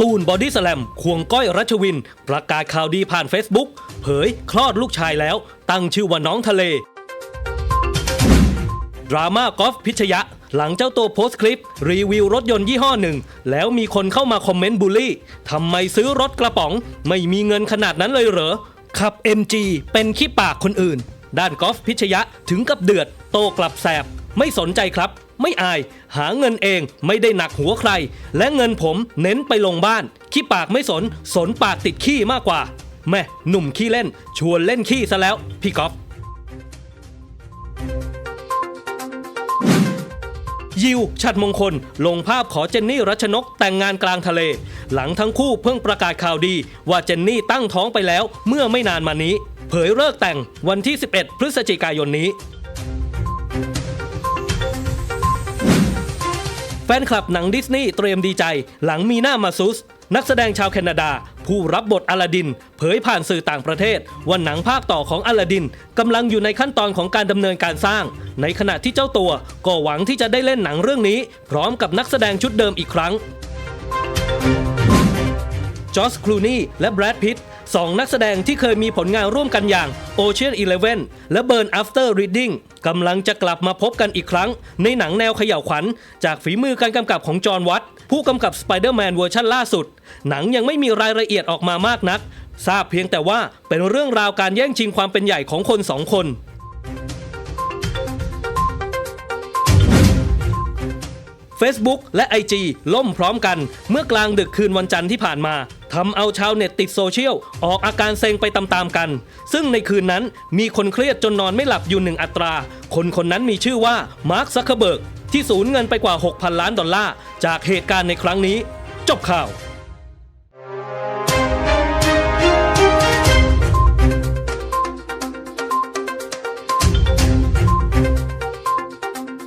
ตูนบอดี้สแลมควงก้อยรัชวิน ประกาศข่าวดีผ่าน Facebook เผยคลอดลูกชายแล้ว ตั้งชื่อว่าน้องทะเล ดราม่ากอล์ฟพิชยะ หลังเจ้าตัวโพสต์คลิป รีวิวรถยนต์ยี่ห้อหนึ่ง แล้วมีคนเข้ามาคอมเมนต์บูลลี่ทำไมซื้อรถกระป๋อง ไม่มีเงินขนาดนั้นเลยเหรอ ขับ MG เป็นขี้ปากคนอื่น ด้านกอล์ฟพิชยะถึงกับเดือด โตกลับแสบ ไม่สนใจครับ ไม่อาย หาเงินเองไม่ได้หนักหัวใคร และเงินผมเน้นไปลงบ้าน ขี้ปากไม่สน สนปากติดขี้มากกว่า แม่หนุ่มขี้เล่น ชวนเล่นขี้ซะแล้ว พี่กอฟยิวชัดมงคล ลงภาพขอเจนนี่รัชนกแต่งงานกลางทะเล หลังทั้งคู่เพิ่งประกาศข่าวดี ว่าเจนนี่ตั้งท้องไปแล้วเมื่อไม่นานมานี้ เผยเลิกแต่งวันที่ 11 พฤศจิกายนนี้ แฟนคลับหนังดิสนีย์เตรียมดีใจ หลังมีหน้ามาซุส นักแสดงชาวแคนาดา ผู้รับบทอลาดิน เผยผ่านสื่อต่างประเทศ ว่าหนังภาคต่อของอลาดินกำลังอยู่ในขั้นตอนของการดำเนินการสร้าง ในขณะที่เจ้าตัวก็หวังที่จะได้เล่นหนังเรื่องนี้ พร้อมกับนักแสดงชุดเดิมอีกครั้งจอสคลูนีและแบรดพิต 2 นักแสดงที่เคยมีผลงานร่วมกันอย่าง Ocean Eleven และ Burn After Reading กำลังจะกลับมาพบกันอีกครั้ง ในหนังแนวเขย่าวขวัญ จากฝีมือการกำกับของจอห์นวัตผู้กำกับ Spider-Man เวอร์ชันล่าสุด หนังยังไม่มีรายละเอียดออกมามากนัก ทราบเพียงแต่ว่าเป็นเรื่องราวการแย่งชิงความเป็นใหญ่ของคนสองคน Facebook และ IG ล่มพร้อมกัน เมื่อกลางดึกคืนวันจันทร์ที่ผ่านมาทำเอาชาวเน็ตติดโซเชียล ออกอาการเซ็งไปตามๆกัน ซึ่งในคืนนั้นมีคนเครียดจนนอนไม่หลับอยู่หนึ่งอัตรา คนคนนั้นมีชื่อว่ามาร์คซักเคเบิร์กที่สูญเงินไปกว่า 6,000 ล้านดอลลาร์จากเหตุการณ์ในครั้งนี้ จบข่าว